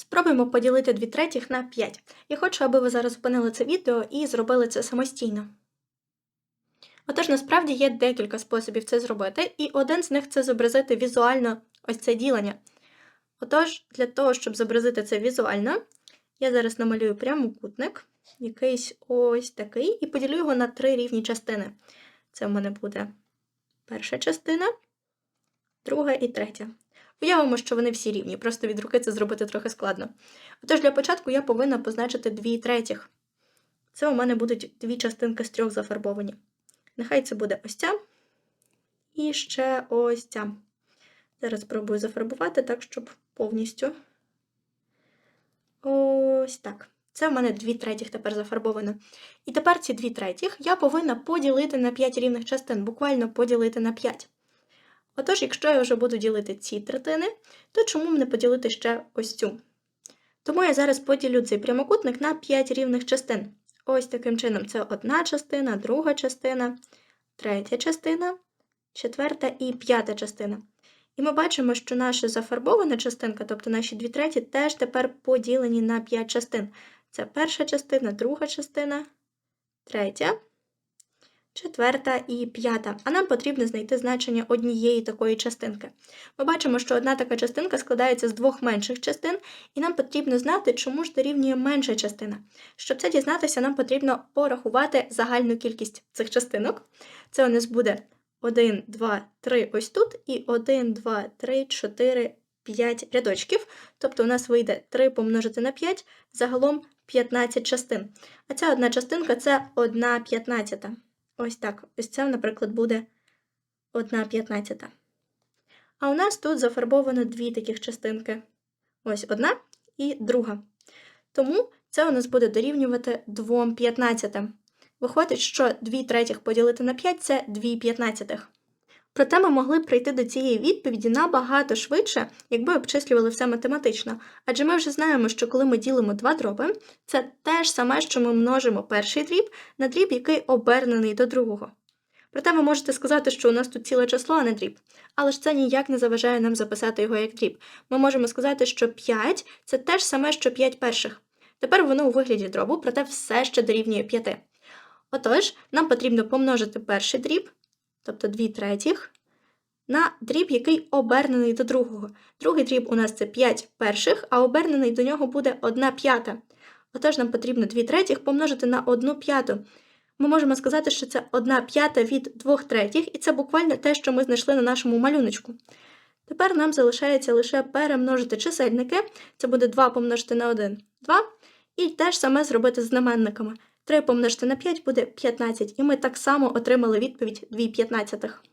Спробуємо поділити 2 третіх на 5. Я хочу, аби ви зараз зупинили це відео і зробили це самостійно. Отож, насправді є декілька способів це зробити, і один з них це зобразити візуально ось це ділення. Отож, для того, щоб зобразити це візуально, я зараз намалюю прямокутник, якийсь ось такий, і поділю його на три рівні частини. Це в мене буде перша частина, друга і третя. Уявимо, що вони всі рівні, просто від руки це зробити трохи складно. Отож, для початку я повинна позначити 2 третіх. Це у мене будуть дві частинки з трьох зафарбовані. Нехай це буде ось ця і ще ось ця. Зараз спробую зафарбувати так, щоб повністю. Ось так. Це в мене 2 третіх тепер зафарбовано. І тепер ці 2 третіх я повинна поділити на 5 рівних частин, буквально поділити на 5. Отож, якщо я вже буду ділити ці третини, то чому б не поділити ще ось цю? Тому я зараз поділю цей прямокутник на 5 рівних частин. Ось таким чином це одна частина, друга частина, третя частина, четверта і п'ята частина. І ми бачимо, що наша зафарбована частинка, тобто наші дві треті, теж тепер поділені на 5 частин. Це перша частина, друга частина, третя, четверта і п'ята. А нам потрібно знайти значення однієї такої частинки. Ми бачимо, що одна така частинка складається з двох менших частин, і нам потрібно знати, чому ж дорівнює менша частина. Щоб це дізнатися, нам потрібно порахувати загальну кількість цих частинок. Це у нас буде 1, 2, 3 ось тут, і 1, 2, 3, 4, 5 рядочків. Тобто у нас вийде 3 помножити на 5, загалом 15 частин. А ця одна частинка це 1 п'ятнадцята. Ось так. Ось це, наприклад, буде 1 п'ятнадцята. А у нас тут зафарбовано дві таких частинки. Ось одна і друга. Тому це у нас буде дорівнювати 2 п'ятнадцятим. Виходить, що 2 третіх поділити на 5 це 2 п'ятнадцятих. Проте ми могли прийти до цієї відповіді набагато швидше, якби обчислювали все математично. Адже ми вже знаємо, що коли ми ділимо два дроби, це те ж саме, що ми множимо перший дріб на дріб, який обернений до другого. Проте ви можете сказати, що у нас тут ціле число, а не дріб. Але ж це ніяк не заважає нам записати його як дріб. Ми можемо сказати, що 5 це те ж саме, що 5 перших. Тепер воно у вигляді дробу, проте все ще дорівнює 5. Отож, нам потрібно помножити перший дріб, тобто 2 третіх, на дріб, який обернений до другого. Другий дріб у нас це 5 перших, а обернений до нього буде 1 п'ята. Отож, нам потрібно 2 третіх помножити на 1 п'яту. Ми можемо сказати, що це 1 п'ята від 2 третіх, і це буквально те, що ми знайшли на нашому малюночку. Тепер нам залишається лише перемножити чисельники, це буде 2 помножити на 1 2, і те ж саме зробити з знаменниками. 3 помножити на 5 буде 15, і ми так само отримали відповідь 2 п'ятнадцятих.